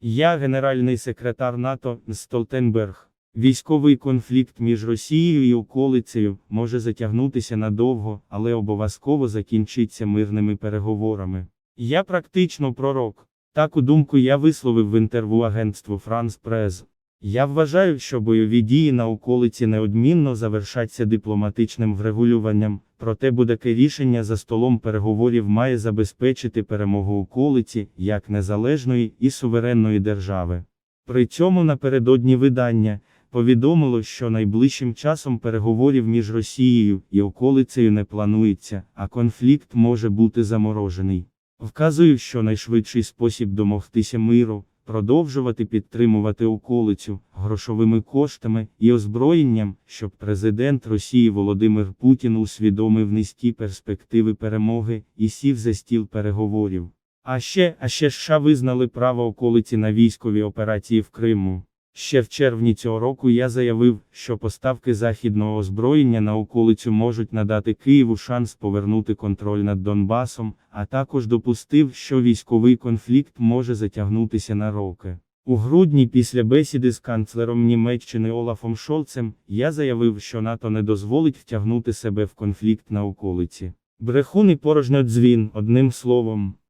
Я генеральний секретар НАТО Столтенберг. Військовий конфлікт між Росією і околицею може затягнутися надовго, але обов'язково закінчиться мирними переговорами. Я практично пророк. Таку думку я висловив в інтерв'ю агентству Франс Press. Я вважаю, що бойові дії на околиці неодмінно завершаться дипломатичним врегулюванням, проте будь-яке рішення за столом переговорів має забезпечити перемогу околиці як незалежної і суверенної держави. При цьому напередодні видання повідомило, що найближчим часом переговорів між Росією і околицею не планується, а конфлікт може бути заморожений. Вказую, що найшвидший спосіб домогтися миру продовжувати підтримувати околицю грошовими коштами і озброєнням, щоб президент Росії Володимир Путін усвідомив низькі перспективи перемоги і сів за стіл переговорів. А ще, а ще США визнали право околиці на військові операції в Криму. Ще в червні цього року я заявив, що поставки західного озброєння на околицю можуть надати Києву шанс повернути контроль над Донбасом, а також допустив, що військовий конфлікт може затягнутися на роки. У грудні після бесіди з канцлером Німеччини Олафом Шолцем я заявив, що НАТО не дозволить втягнути себе в конфлікт на околиці. Брехун і порожньодзвін, одним словом.